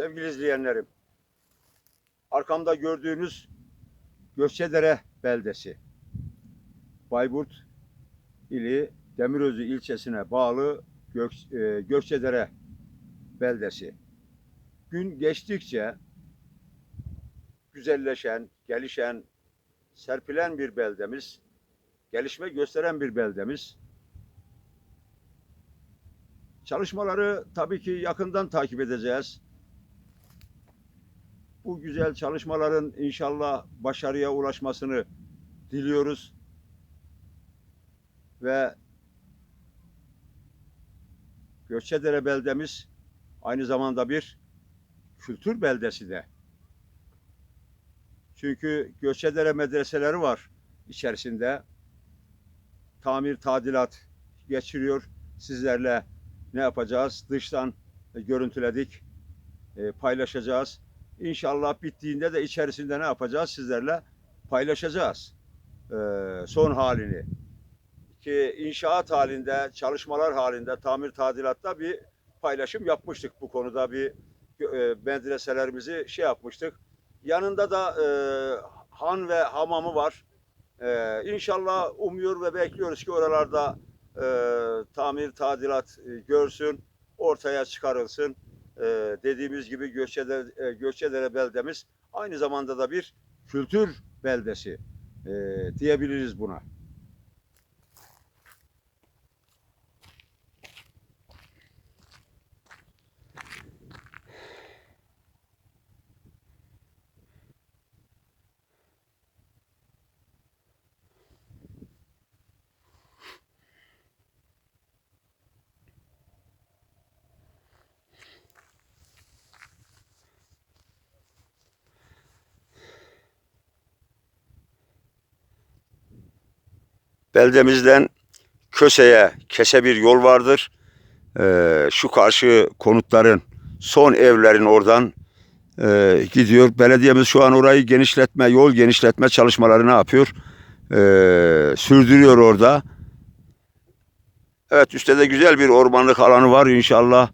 Sevgili izleyenlerim, arkamda gördüğünüz Gökçedere beldesi. Bayburt ili Demirözü ilçesine bağlı Gök, e, Gökçedere beldesi. Gün geçtikçe güzelleşen, gelişen, serpilen bir beldemiz, gelişme gösteren bir beldemiz. Çalışmaları tabii ki yakından takip edeceğiz. Bu güzel çalışmaların inşallah başarıya ulaşmasını diliyoruz. Ve Gökçedere beldemiz aynı zamanda bir kültür beldesi de. Çünkü Gökçedere medreseleri var içerisinde. Tamir, tadilat geçiriyor. Sizlerle ne yapacağız? Dıştan e, görüntüledik, e, paylaşacağız. İnşallah bittiğinde de içerisinde ne yapacağız? Sizlerle paylaşacağız e, son halini. Ki inşaat halinde, çalışmalar halinde, tamir tadilatta bir paylaşım yapmıştık bu konuda bir e, medreselerimizi şey yapmıştık. Yanında da e, han ve hamamı var. E, inşallah umuyor ve bekliyoruz ki oralarda e, tamir tadilat e, görsün, ortaya çıkarılsın. E, dediğimiz gibi Gökçedere, e, Gökçedere beldemiz aynı zamanda da bir kültür beldesi e, diyebiliriz buna. Beldemizden Köse'ye kese bir yol vardır. Ee, şu karşı konutların son evlerin oradan e, gidiyor. Belediyemiz şu an orayı genişletme, yol genişletme çalışmaları ne yapıyor? Ee, sürdürüyor orada. Evet üstte de güzel bir ormanlık alanı var inşallah.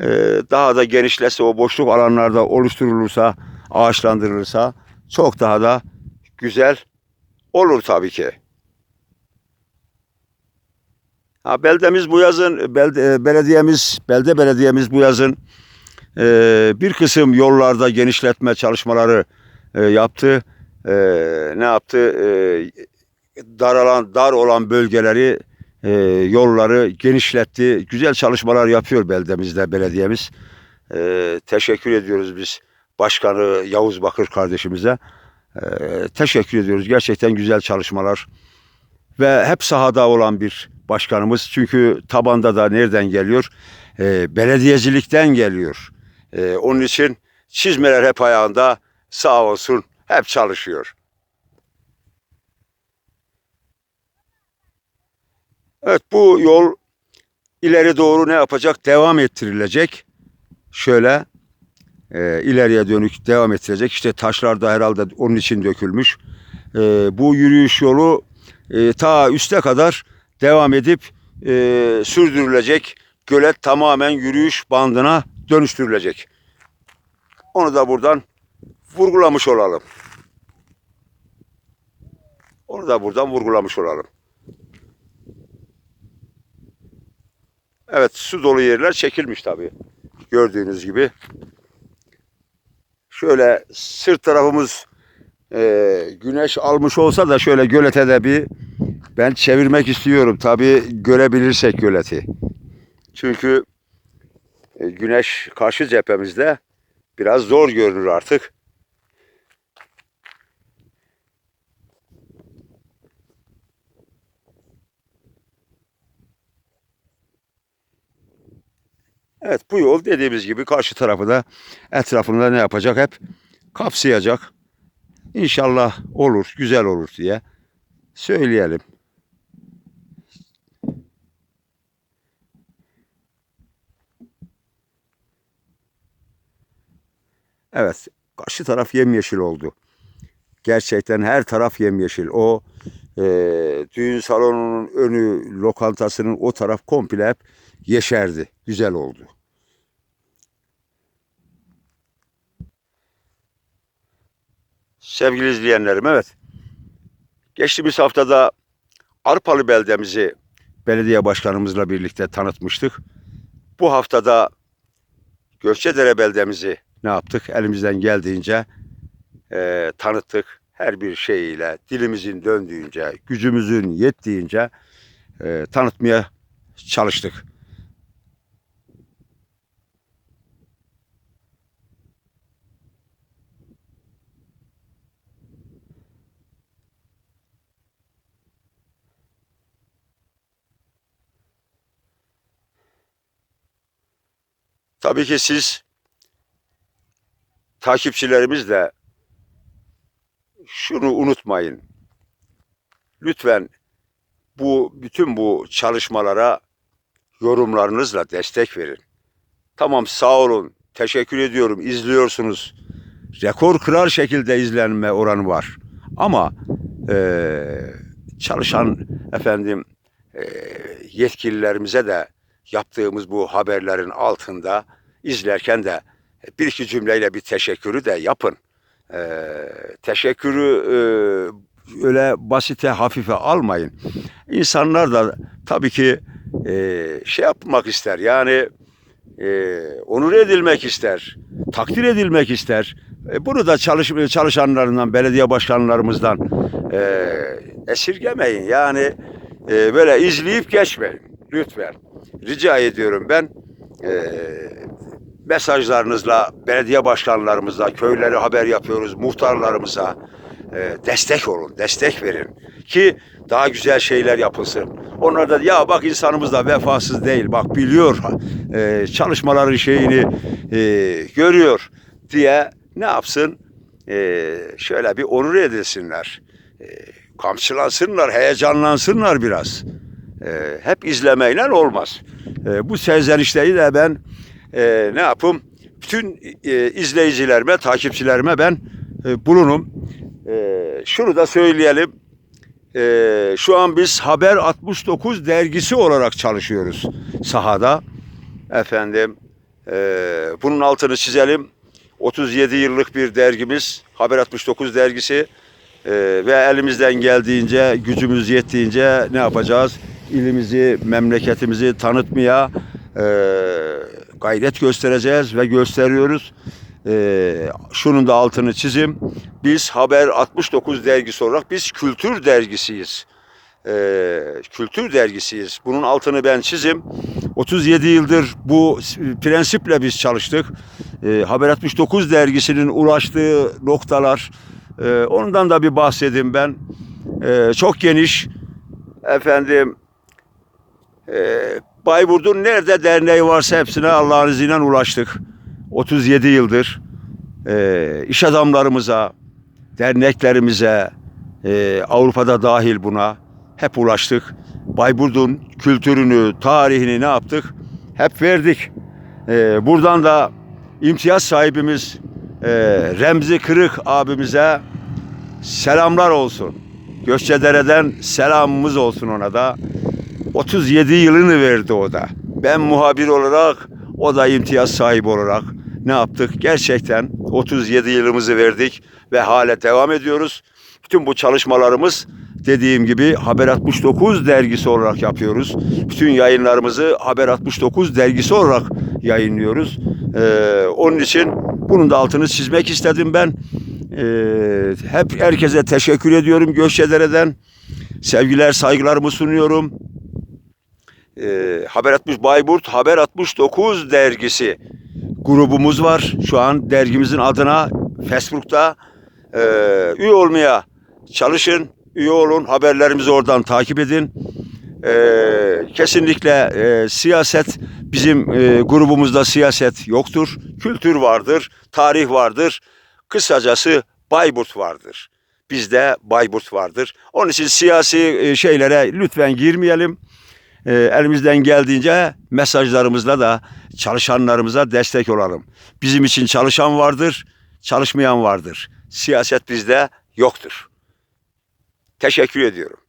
Ee, daha da genişlese o boşluk alanlarda oluşturulursa, ağaçlandırılırsa çok daha da güzel olur tabii ki. Ha, beldemiz bu yazın, belde, e, belediyemiz, belde belediyemiz bu yazın e, bir kısım yollarda genişletme çalışmaları e, yaptı. E, ne yaptı? E, daralan, dar olan bölgeleri, e, yolları genişletti. Güzel çalışmalar yapıyor beldemizde belediyemiz. E, teşekkür ediyoruz biz Başkanı Yavuz Bakır kardeşimize. E, teşekkür ediyoruz. Gerçekten güzel çalışmalar ve hep sahada olan bir başkanımız. Çünkü tabanda da nereden geliyor? Ee, belediyecilikten geliyor. Ee, onun için çizmeler hep ayağında sağ olsun hep çalışıyor. Evet bu yol ileri doğru ne yapacak? Devam ettirilecek. Şöyle e, ileriye dönük devam ettirecek. İşte taşlar da herhalde onun için dökülmüş. E, bu yürüyüş yolu e, ta üste kadar devam edip e, sürdürülecek. Gölet tamamen yürüyüş bandına dönüştürülecek. Onu da buradan vurgulamış olalım. Onu da buradan vurgulamış olalım. Evet su dolu yerler çekilmiş tabii. Gördüğünüz gibi. Şöyle sırt tarafımız e, güneş almış olsa da şöyle gölete de bir ben çevirmek istiyorum. Tabii görebilirsek göleti. Çünkü e, güneş karşı cephemizde biraz zor görünür artık. Evet bu yol dediğimiz gibi karşı tarafı da etrafında ne yapacak hep kapsayacak. İnşallah olur, güzel olur diye söyleyelim. Evet, karşı taraf yemyeşil oldu. Gerçekten her taraf yemyeşil. O e, düğün salonunun önü, lokantasının o taraf komple hep yeşerdi. Güzel oldu. Sevgili izleyenlerim evet. Geçtiğimiz haftada Arpalı beldemizi belediye başkanımızla birlikte tanıtmıştık. Bu haftada Gökçedere beldemizi ne yaptık? Elimizden geldiğince eee, tanıttık. Her bir şeyiyle dilimizin döndüğünce, gücümüzün yettiğince eee, tanıtmaya çalıştık. Tabii ki siz takipçilerimiz de şunu unutmayın. Lütfen bu bütün bu çalışmalara yorumlarınızla destek verin. Tamam sağ olun. Teşekkür ediyorum. İzliyorsunuz. Rekor kırar şekilde izlenme oranı var. Ama eee, çalışan efendim eee, yetkililerimize de yaptığımız bu haberlerin altında izlerken de bir iki cümleyle bir teşekkürü de yapın. Eee, teşekkürü eee, öyle basite hafife almayın. İnsanlar da tabii ki eee, şey yapmak ister yani eee, onur edilmek ister, takdir edilmek ister. E, bunu da çalış, çalışanlarından, belediye başkanlarımızdan eee, esirgemeyin. Yani eee, böyle izleyip geçmeyin lütfen. Rica ediyorum ben eee, mesajlarınızla belediye başkanlarımızla köyleri haber yapıyoruz muhtarlarımıza eee, destek olun destek verin ki daha güzel şeyler yapılsın. Onlar da ya bak insanımız da vefasız değil bak biliyor eee, çalışmaların şeyini eee, görüyor diye ne yapsın Eee, şöyle bir onur edilsinler. Eee, kamçılansınlar heyecanlansınlar biraz. Eee, hep izlemeyle olmaz. Eee, bu serzenişleri de ben eee, ne yapayım? Bütün eee, izleyicilerime, takipçilerime ben eee, bulunum. Eee, şunu da söyleyelim. Eee, şu an biz Haber 69 dergisi olarak çalışıyoruz sahada. Efendim, eee, bunun altını çizelim. 37 yıllık bir dergimiz, Haber 69 dergisi. Eee, ve elimizden geldiğince, gücümüz yettiğince ne yapacağız? İlimizi, memleketimizi tanıtmaya eee, gayret göstereceğiz ve gösteriyoruz. Eee, şunun da altını çizim. Biz Haber 69 dergisi olarak biz kültür dergisiyiz. Eee, kültür dergisiyiz. Bunun altını ben çizim. 37 yıldır bu prensiple biz çalıştık. Eee, Haber 69 dergisinin ulaştığı noktalar, eee, ondan da bir bahsedeyim ben. Eee, çok geniş. Efendim, Bayburt'un nerede derneği varsa hepsine Allah'ın izniyle ulaştık. 37 yıldır eee, iş adamlarımıza, derneklerimize, eee, Avrupa'da dahil buna hep ulaştık. Bayburt'un kültürünü, tarihini ne yaptık? Hep verdik. Eee, buradan da imtiyaz sahibimiz eee, Remzi Kırık abimize selamlar olsun. Gökçedere'den selamımız olsun ona da. 37 yılını verdi o da. Ben muhabir olarak, o da imtiyaz sahibi olarak ne yaptık? Gerçekten 37 yılımızı verdik ve hala devam ediyoruz. Bütün bu çalışmalarımız dediğim gibi Haber 69 dergisi olarak yapıyoruz. Bütün yayınlarımızı Haber 69 dergisi olarak yayınlıyoruz. Ee, onun için bunun da altını çizmek istedim ben. Ee, hep herkese teşekkür ediyorum Gökçedere'den. Sevgiler, saygılarımı sunuyorum. Ee, Haber 60 Bayburt Haber 69 dergisi grubumuz var. Şu an dergimizin adına Facebook'ta e, üye olmaya çalışın. Üye olun. Haberlerimizi oradan takip edin. Ee, kesinlikle e, siyaset bizim e, grubumuzda siyaset yoktur. Kültür vardır, tarih vardır. Kısacası Bayburt vardır. Bizde Bayburt vardır. Onun için siyasi e, şeylere lütfen girmeyelim. E, elimizden geldiğince mesajlarımızla da çalışanlarımıza destek olalım. Bizim için çalışan vardır, çalışmayan vardır. Siyaset bizde yoktur. Teşekkür ediyorum.